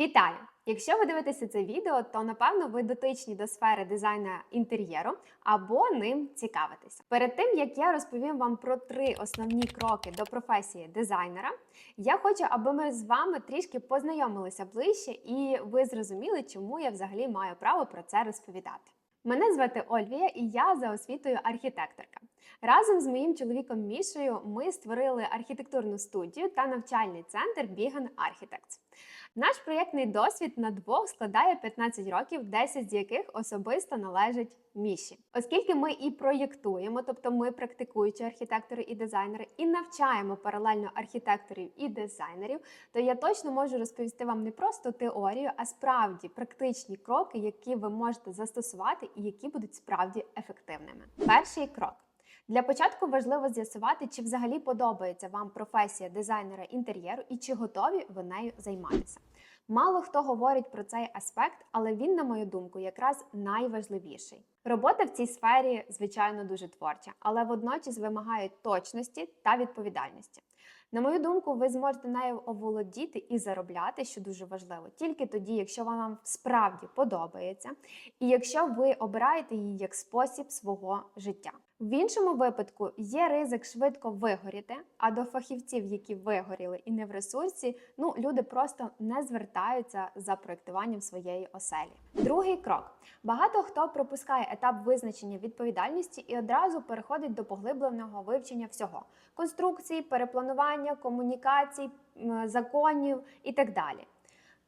Вітаю! Якщо ви дивитеся це відео, то напевно ви дотичні до сфери дизайну інтер'єру або ним цікавитеся. Перед тим як я розповім вам про три основні кроки до професії дизайнера, я хочу, аби ми з вами трішки познайомилися ближче, і ви зрозуміли, чому я взагалі маю право про це розповідати. Мене звати Ольвія, і я за освітою архітекторка. Разом з моїм чоловіком Мішею ми створили архітектурну студію та навчальний центр Bigan Architects. Наш проєктний досвід на двох складає 15 років, 10 з яких особисто належить Міші. Оскільки ми і проєктуємо, тобто ми практикуючі архітектори і дизайнери, і навчаємо паралельно архітекторів і дизайнерів, то я точно можу розповісти вам не просто теорію, а справді практичні кроки, які ви можете застосувати і які будуть справді ефективними. Перший крок. Для початку важливо з'ясувати, чи взагалі подобається вам професія дизайнера інтер'єру і чи готові ви нею займатися. Мало хто говорить про цей аспект, але він, на мою думку, якраз найважливіший. Робота в цій сфері, звичайно, дуже творча, але водночас вимагає точності та відповідальності. На мою думку, ви зможете нею оволодіти і заробляти, що дуже важливо, тільки тоді, якщо вона вам справді подобається, і якщо ви обираєте її як спосіб свого життя. В іншому випадку є ризик швидко вигоріти, а до фахівців, які вигоріли і не в ресурсі, ну люди просто не звертаються за проєктуванням своєї оселі. Другий крок: багато хто пропускає етап визначення відповідальності і одразу переходить до поглибленого вивчення всього: конструкції, перепланування, комунікацій, законів і так далі.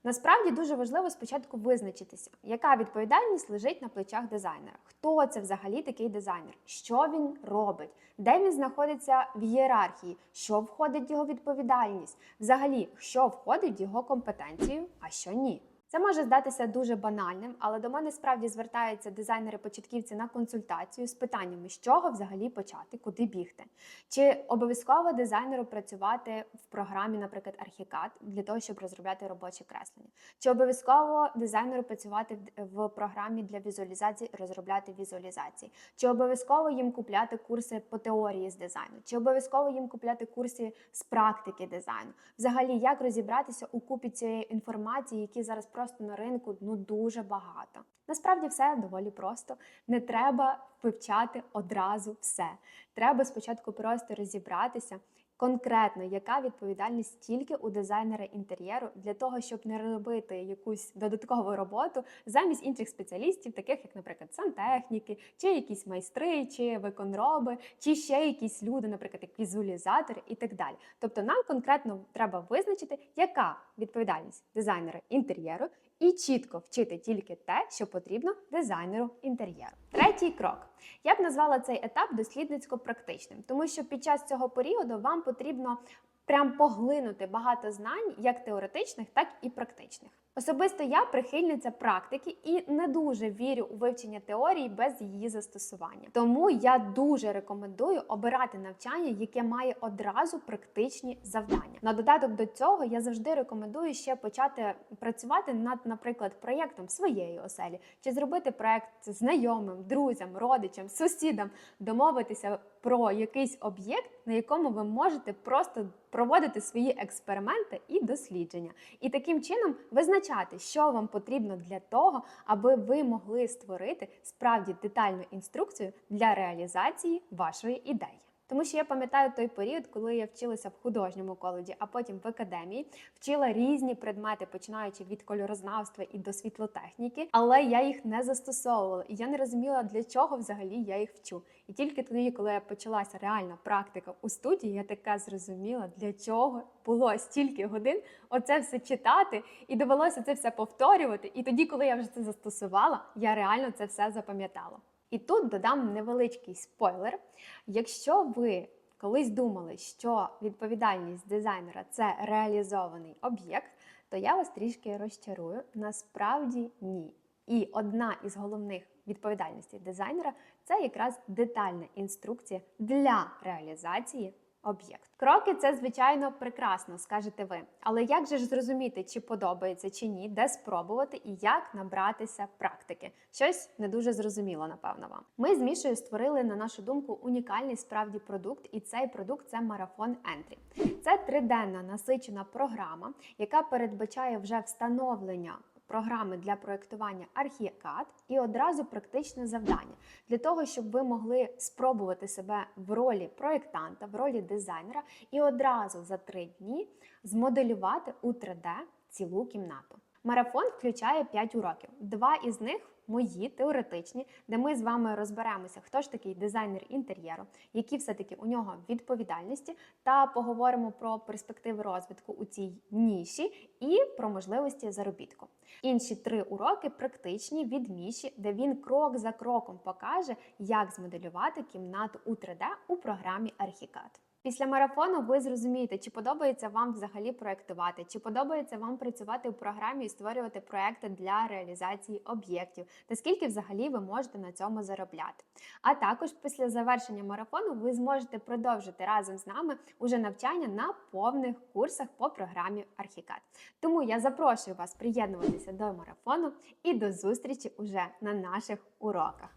Насправді дуже важливо спочатку визначитися, яка відповідальність лежить на плечах дизайнера. Хто це взагалі такий дизайнер? Що він робить? Де він знаходиться в ієрархії? Що входить в його відповідальність? Взагалі, що входить в його компетенцію, а що ні? Це може здатися дуже банальним, але до мене справді звертаються дизайнери-початківці на консультацію з питаннями, з чого взагалі почати, куди бігти. Чи обов'язково дизайнеру працювати в програмі, наприклад, Archicad, для того, щоб розробляти робочі креслення? Чи обов'язково дизайнеру працювати в програмі для візуалізації, розробляти візуалізації? Чи обов'язково їм купляти курси по теорії з дизайну? Чи обов'язково їм купляти курси з практики дизайну? Взагалі, як розібратися у купі цієї інформації, які зараз просто просто на ринку ну дуже багато. Насправді все доволі просто. Не треба вивчати одразу все. Треба спочатку просто розібратися. Конкретно, яка відповідальність тільки у дизайнера інтер'єру для того, щоб не робити якусь додаткову роботу замість інших спеціалістів, таких як, наприклад, сантехніки, чи якісь майстри, чи виконроби, чи ще якісь люди, наприклад, як візуалізатори і так далі. Тобто нам конкретно треба визначити, яка відповідальність дизайнера інтер'єру, і чітко вчити тільки те, що потрібно дизайнеру інтер'єру. Третій крок. Я б назвала цей етап дослідницько-практичним, тому що під час цього періоду вам потрібно прям поглинути багато знань, як теоретичних, так і практичних. Особисто я прихильниця практики і не дуже вірю у вивчення теорії без її застосування. Тому я дуже рекомендую обирати навчання, яке має одразу практичні завдання. На додаток до цього я завжди рекомендую ще почати працювати над, наприклад, проєктом своєї оселі, чи зробити проєкт знайомим, друзям, родичам, сусідам, домовитися про якийсь об'єкт, на якому ви можете просто проводити свої експерименти і дослідження. І таким чином визначати, що вам потрібно для того, аби ви могли створити справді детальну інструкцію для реалізації вашої ідеї. Тому що я пам'ятаю той період, коли я вчилася в художньому коледжі, а потім в академії, вчила різні предмети, починаючи від кольорознавства і до світлотехніки, але я їх не застосовувала, і я не розуміла, для чого взагалі я їх вчу. І тільки тоді, коли я почалася реальна практика у студії, я така зрозуміла, для чого було стільки годин оце все читати, і довелося це все повторювати. І тоді, коли я вже це застосувала, я реально це все запам'ятала. І тут додам невеличкий спойлер. Якщо ви колись думали, що відповідальність дизайнера це реалізований об'єкт, то я вас трішки розчарую. Насправді ні. І одна із головних відповідальностей дизайнера це якраз детальна інструкція для реалізації об'єкт. Кроки це звичайно прекрасно, скажете ви. Але як же ж зрозуміти, чи подобається чи ні, де спробувати і як набратися практики? Щось не дуже зрозуміло, напевно, вам. Ми з Мішою створили, на нашу думку, унікальний справді продукт, і цей продукт це марафон Ентрі. Це триденна насичена програма, яка передбачає вже встановлення. Програми для проєктування Archicad і одразу практичне завдання для того, щоб ви могли спробувати себе в ролі проєктанта, в ролі дизайнера і одразу за три дні змоделювати у 3D цілу кімнату. Марафон включає 5 уроків. Два із них мої теоретичні, де ми з вами розберемося, хто ж такий дизайнер інтер'єру, які все-таки у нього відповідальності, та поговоримо про перспективи розвитку у цій ніші і про можливості заробітку. Інші три уроки практичні від Міші, де він крок за кроком покаже, як змоделювати кімнату у 3D у програмі Archicad. Після марафону ви зрозумієте, чи подобається вам взагалі проєктувати, чи подобається вам працювати у програмі і створювати проекти для реалізації об'єктів, та скільки взагалі ви можете на цьому заробляти. А також після завершення марафону ви зможете продовжити разом з нами уже навчання на повних курсах по програмі Archicad. Тому я запрошую вас приєднуватися до марафону і до зустрічі уже на наших уроках.